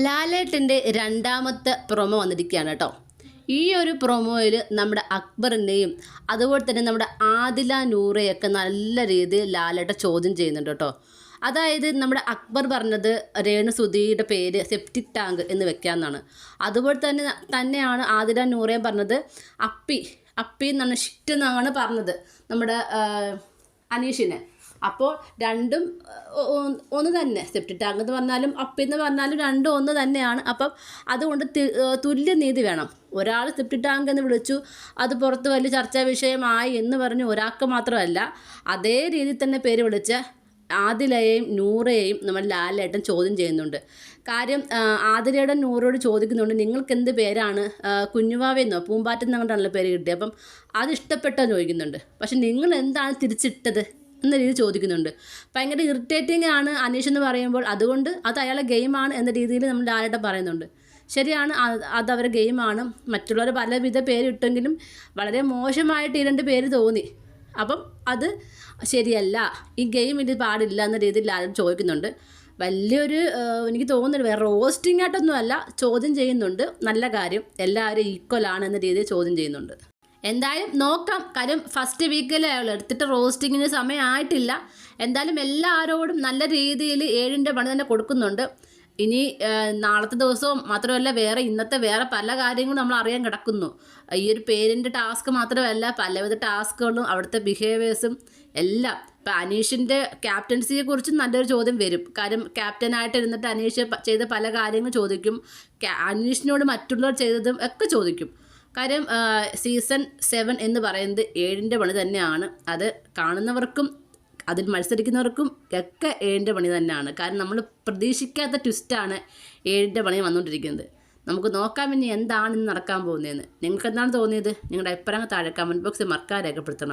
ലാലേട്ടന്റെ രണ്ടാമത്തെ പ്രൊമോ വന്നിരിക്കുകയാണ് കേട്ടോ. ഈ ഒരു പ്രൊമോയിൽ നമ്മുടെ അക്ബറിനെയും അതുപോലെ തന്നെ നമ്മുടെ ആദില നൂറയൊക്കെ നല്ല രീതിയിൽ ലാലേട്ട ചോദ്യം ചെയ്യുന്നുണ്ട് കേട്ടോ. അതായത് നമ്മുടെ അക്ബർ പറഞ്ഞത് രേണുസുധിയുടെ പേര് സെപ്റ്റിക് ടാങ്ക് എന്ന് വെക്കാമെന്നാണ്. അതുപോലെ തന്നെ തന്നെയാണ് ആദില നൂറയും പറഞ്ഞത് അപ്പി അപ്പി എന്നാണ് ഷിറ്റ് എന്നാണ് പറഞ്ഞത് നമ്മുടെ അനീഷിനെ. അപ്പോൾ രണ്ടും ഒന്ന് തന്നെ. സെപ്റ്റി ടാങ്ക് എന്ന് പറഞ്ഞാലും അപ്പെന്ന് പറഞ്ഞാലും രണ്ടും ഒന്ന് തന്നെയാണ്. അപ്പം അതുകൊണ്ട് തുല്യനീതി തുല്യ നീതി വേണം. ഒരാൾ സെപ്റ്റി ടാങ്ക് എന്ന് വിളിച്ചു അത് പുറത്ത് വലിയ ചർച്ചാ വിഷയമായി എന്ന് പറഞ്ഞ് ഒരാൾക്ക് മാത്രമല്ല അതേ രീതിയിൽ തന്നെ പേര് വിളിച്ച ആദിലയെയും നൂറയെയും നമ്മൾ ലാലേട്ടൻ ചോദ്യം ചെയ്യുന്നുണ്ട്. കാര്യം ആതിരയുടെ നൂറോട് ചോദിക്കുന്നുണ്ട് നിങ്ങൾക്ക് എന്ത് പേരാണ് കുഞ്ഞുവാവെന്നോ പൂമ്പാറ്റെന്നോ കൊണ്ടാണല്ലോ പേര് കിട്ടിയത് അപ്പം അത് ഇഷ്ടപ്പെട്ടോ ചോദിക്കുന്നുണ്ട്. പക്ഷെ നിങ്ങൾ എന്താണ് തിരിച്ചിട്ടത്? എന്ന രീതിയിൽ ചോദിക്കുന്നുണ്ട്. ഭയങ്കര ഇറിറ്റേറ്റിംഗ് ആണ് അനീഷ് എന്ന് പറയുമ്പോൾ. അതുകൊണ്ട് അത് അയാളെ ഗെയിമാണ് എന്ന രീതിയിൽ നമ്മൾ ലാലേട്ടൻ പറയുന്നുണ്ട്. ശരിയാണ് അത് അവരുടെ ഗെയിമാണ് മറ്റുള്ളവർ പലവിധ പേരിട്ടെങ്കിലും വളരെ മോശമായിട്ട് ഈ രണ്ട് പേര് തോന്നി. അപ്പം അത് ശരിയല്ല. ഈ ഗെയിം ഇത് പാടില്ല എന്ന രീതിയിൽ ലാലേട്ടൻ ചോദിക്കുന്നുണ്ട്. വലിയൊരു എനിക്ക് തോന്നുന്നുണ്ട് വേറെ റോസ്റ്റിംഗ് ആയിട്ടൊന്നും അല്ല ചോദ്യം ചെയ്യുന്നുണ്ട്. നല്ല കാര്യം എല്ലാവരും ഈക്വൽ ആണ് എന്ന രീതിയിൽ ചോദ്യം ചെയ്യുന്നുണ്ട്. എന്തായാലും നോക്കാം. കാര്യം ഫസ്റ്റ് വീക്കിലേ അയാൾ എടുത്തിട്ട് റോസ്റ്റിങ്ങിന് സമയമായിട്ടില്ല എന്തായാലും എല്ലാവരോടും നല്ല രീതിയിൽ ഏഴിന്റെ പണി തന്നെ കൊടുക്കുന്നുണ്ട്. ഇനി നാളത്തെ ദിവസവും മാത്രമല്ല വേറെ ഇന്നത്തെ വേറെ പല കാര്യങ്ങളും നമ്മൾ അറിയാൻ കിടക്കുന്നു. ഈ ഒരു പേരിന്റെ ടാസ്ക് മാത്രമല്ല പലവിധ ടാസ്കുകളും അവിടുത്തെ ബിഹേവിയേഴ്സും എല്ലാം. ഇപ്പം അനീഷിന്റെ ക്യാപ്റ്റൻസിയെ കുറിച്ചും നല്ലൊരു ചോദ്യം വരും. കാര്യം ക്യാപ്റ്റനായിട്ട് ഇരുന്നിട്ട് അനീഷ് ചെയ്ത പല കാര്യങ്ങളും ചോദിക്കും. അനീഷിനോട് മറ്റുള്ളവർ ചെയ്തതും ഒക്കെ ചോദിക്കും. കാര്യം സീസൺ സെവൻ എന്ന് പറയുന്നത് ഏഴിന്റെ പണി തന്നെയാണ്. അത് കാണുന്നവർക്കും അതിൽ മത്സരിക്കുന്നവർക്കും ഒക്കെ ഏഴിന്റെ പണി തന്നെയാണ്. കാരണം നമ്മൾ പ്രതീക്ഷിക്കാത്ത ട്വിസ്റ്റാണ് ഏഴിന്റെ പണി വന്നുകൊണ്ടിരിക്കുന്നത്. നമുക്ക് നോക്കാം ഇനി എന്താണ് ഇന്ന് നടക്കാൻ പോകുന്നതെന്ന്. നിങ്ങൾക്ക് എന്താണ് തോന്നിയത്? നിങ്ങളുടെ അഭിപ്രായം താഴെ കമന്റ് ബോക്സിൽ മറക്കാൻ രേഖപ്പെടുത്തണം.